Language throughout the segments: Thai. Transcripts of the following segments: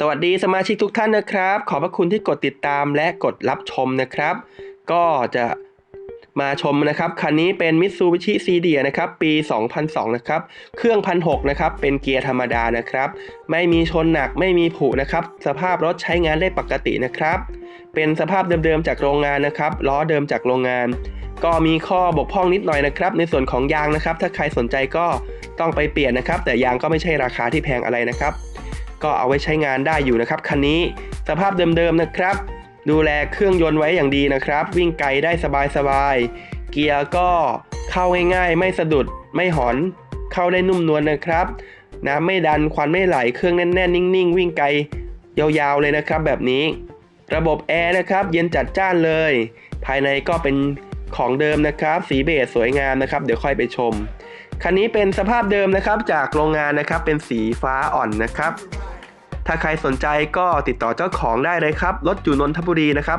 สวัสดีสมาชิกทุกท่านนะครับ ขอบพระคุณที่กดติดตามและกดรับชมนะครับ ก็จะมาชมนะครับ คันนี้เป็น Mitsubishi c d นะครับ ปี 2002 นะครับ เครื่อง 1,600 นะครับ เป็นเกียร์ธรรมดานะครับ ไม่มีชนหนัก ไม่มีผุนะครับ สภาพรถใช้งานได้ปกตินะครับ เป็นสภาพเดิมๆจากโรงงานนะครับ ล้อเดิมจากโรงงาน ก็มีข้อบกพร่องนิดหน่อยนะครับ ในส่วนของยางนะครับ ถ้าใครสนใจก็ต้องไปเปลี่ยนนะครับ แต่ยางก็ไม่ใช่ราคาที่แพงอะไรนะครับ ก็เอาไว้ใช้งานได้อยู่นะครับ คันนี้สภาพเดิมๆนะครับ ดูแลเครื่องยนต์ไว้อย่างดีนะครับ วิ่งไกลได้สบายๆ เกียร์ก็เข้าง่ายๆ ไม่สะดุดไม่หอนเข้าได้นุ่มนวลนะครับน้ำไม่ดันควันไม่ไหลเครื่องแน่นๆ นิ่งๆ วิ่งไกลยาวๆเลยนะครับ แบบนี้ ระบบแอร์นะครับ เย็นจัดจ้านเลย ภายในก็เป็นของเดิมนะครับ สีเบจสวยงามนะครับ เดี๋ยวค่อยไปชม คันนี้เป็นสภาพเดิมนะครับ จากโรงงานนะครับ เป็นสีฟ้าอ่อนนะครับ ถ้าใครสนใจก็ติดต่อเจ้าของได้เลยครับ รถอยู่นนทบุรีนะครับ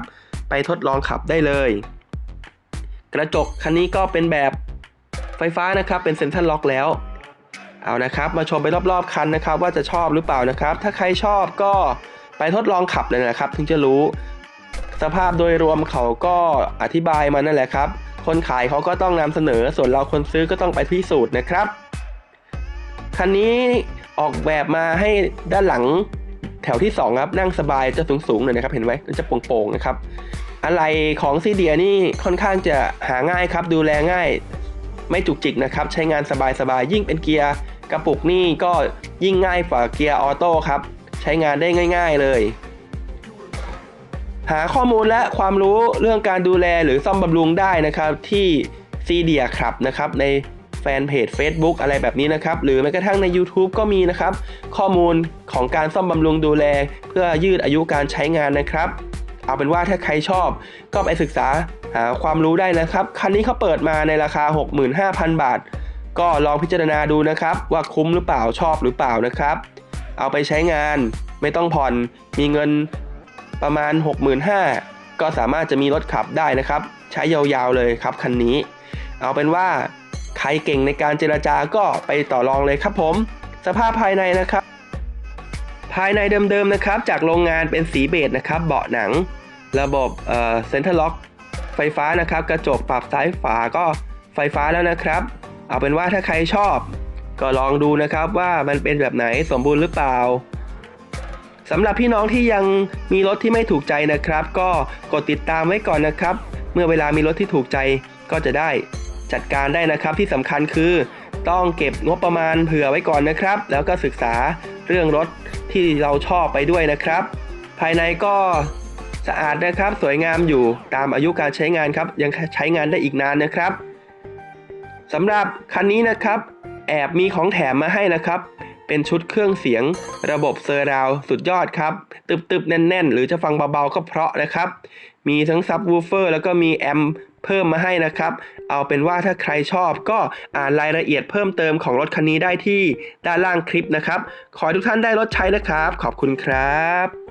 ไปทดลองขับได้เลย กระจกคันนี้ก็เป็นแบบไฟฟ้านะครับ เป็นเซ็นทรัลล็อกแล้ว เอานะครับ มาชมไปรอบๆคันนะครับ ว่าจะชอบหรือเปล่านะครับ ถ้าใครชอบก็ไปทดลองขับเลยนะครับ ถึงจะรู้ สภาพโดยรวมเขาก็อธิบายมานั่นแหละครับ คนขายเขาก็ต้องนำเสนอ ส่วนเราคนซื้อก็ต้องไปพิสูจน์นะครับคันนี้ ออกแบบมาให้ด้านหลังแถวที่ 2 ครับ นั่งสบายจะสูงๆหน่อยนะครับ เห็นไหมจะโป่งๆนะครับ อะไรของซีเดียนี่ค่อนข้างจะหาง่ายครับ ดูแลง่าย ไม่จุกจิกนะครับ ใช้งานสบายๆยิ่งเป็นเกียร์กระปุกนี่ก็ยิ่งง่ายกว่าเกียร์ออโต้ครับ ใช้งานได้ง่าย ๆเลย หาข้อมูลและความรู้เรื่องการดูแลหรือซ่อมบำรุงได้นะครับที่ซีเดียครับนะครับใน แฟนเพจ Facebook อะไรแบบนี้นะครับ หรือแม้กระทั่งใน YouTube ก็มีนะครับ ข้อมูลของการซ่อมบำรุงดูแล เพื่อยืดอายุการใช้งานนะครับ เอาเป็นว่าถ้าใครชอบ ก็ไปศึกษาหาความรู้ได้นะครับ คันนี้เขาเปิดมาในราคา 65,000 บาท ก็ลองพิจารณาดูนะครับ ว่าคุ้มหรือเปล่าชอบหรือเปล่านะครับ เอาไปใช้งานไม่ต้องผ่อนมีเงินประมาณ 65,000ก็สามารถจะมีรถขับได้นะครับ ใช้ยาวๆเลยครับคันนี้ เอาเป็นว่า ใครเก่งในการเจรจาก็ไปต่อรองเลยครับผม สภาพภายในนะครับ ภายในเดิมๆนะครับ จากโรงงานเป็นสีเบจนะครับ เบาะหนัง ระบบเอ่อเซ็นทรัลล็อกไฟฟ้านะครับ กระจกปรับซ้ายฝาก็ไฟฟ้าแล้วนะครับ เอาเป็นว่าถ้าใครชอบ ก็ลองดูนะครับว่ามันเป็นแบบไหนสมบูรณ์หรือเปล่าสำหรับพี่น้องที่ยังมีรถที่ไม่ถูกใจนะครับ ก็กดติดตามไว้ก่อนนะครับ เมื่อเวลามีรถที่ถูกใจก็จะได้ จัดการได้นะครับที่สำคัญคือ ต้องเก็บงบประมาณเผื่อไว้ก่อนนะครับ แล้วก็ศึกษาเรื่องรถที่เราชอบไปด้วยนะครับ ภายในก็สะอาดนะครับ สวยงามอยู่ตามอายุการใช้งานครับ ยังใช้งานได้อีกนานนะครับสำหรับคันนี้นะครับ แอบมีของแถมมาให้นะครับ เป็นชุดเครื่องเสียง ระบบเซอร์ราวสุดยอดครับ ตึบๆ แน่น ๆ หรือจะฟังเบา ๆ ก็เพราะนะครับ มีทั้งซับวูเฟอร์แล้วก็มีแอม เพิ่มมาให้นะครับ เอาเป็นว่าถ้าใครชอบก็อ่านรายละเอียดเพิ่มเติมของรถคันนี้ได้ที่ด้านล่างคลิปนะครับ ขอทุกท่านได้รถใช้นะครับ ขอบคุณครับ